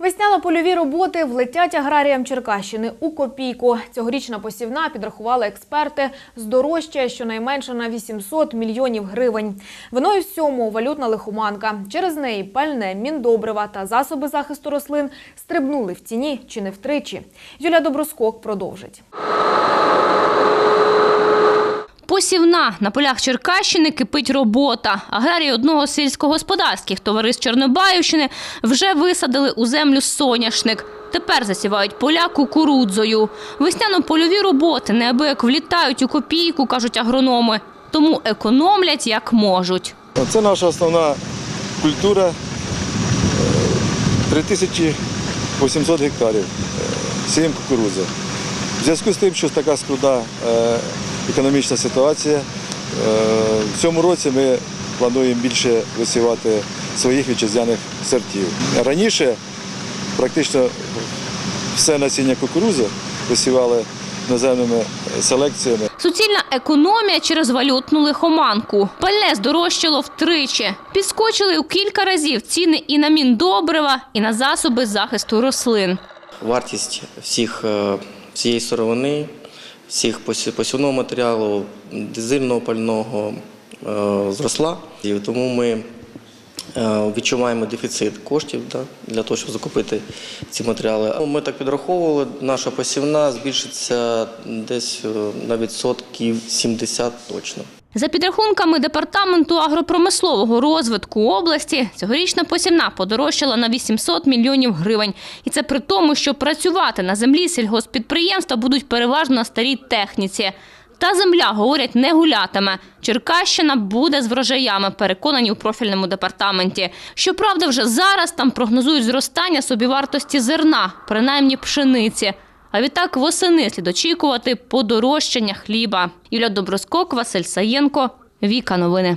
Весняно-польові роботи влетять аграріям Черкащини у копійку. Цьогорічна посівна підрахували експерти здорожчає щонайменше на 800 мільйонів гривень. Виною всьому валютна лихоманка. Через неї пальне, міндобрива та засоби захисту рослин стрибнули в ціні чи не втричі. Юля Доброскок продовжить. Посівна на полях Черкащини кипить робота. Аграрії одного з сільськогосподарських товариств Чорнобаївщини вже висадили у землю соняшник. Тепер засівають поля кукурудзою. Весняно-польові роботи неабияк влітають у копійку, кажуть агрономи. Тому економлять як можуть. Це наша основна культура е, 3800 гектарів. е, кукурудзи. В зв'язку з тим, що така скруда е, економічна ситуація, е, в цьому році ми плануємо більше висівати своїх вітчизняних сортів. Раніше практично все насіння кукурудзи висівали наземними селекціями. Суцільна економія через валютну лихоманку. Пальне здорожчало втричі. Підскочили у кілька разів ціни і на міндобрива, і на засоби захисту рослин. Вартість всіх, е, всієї сировини, всіх посі- посівного матеріалу, дизельного пального е, зросла. І тому ми відчуваємо дефіцит коштів для того, щоб закупити ці матеріали. Ну, Ми так підраховували, наша посівна збільшиться десь е, на відсотків 70 точно. За підрахунками департаменту агропромислового розвитку області, цьогорічна посівна подорожчала на 800 мільйонів гривень. І це при тому, що працювати на землі сільгоспідприємства будуть переважно на старій техніці. Та земля, говорять, не гулятиме. Черкащина буде з врожаями, переконані у профільному департаменті. Щоправда, вже зараз там прогнозують зростання собівартості зерна, принаймні пшениці. А відтак восени слід очікувати подорожчання хліба. Юля Доброскок, Василь Саєнко, Віка Новини.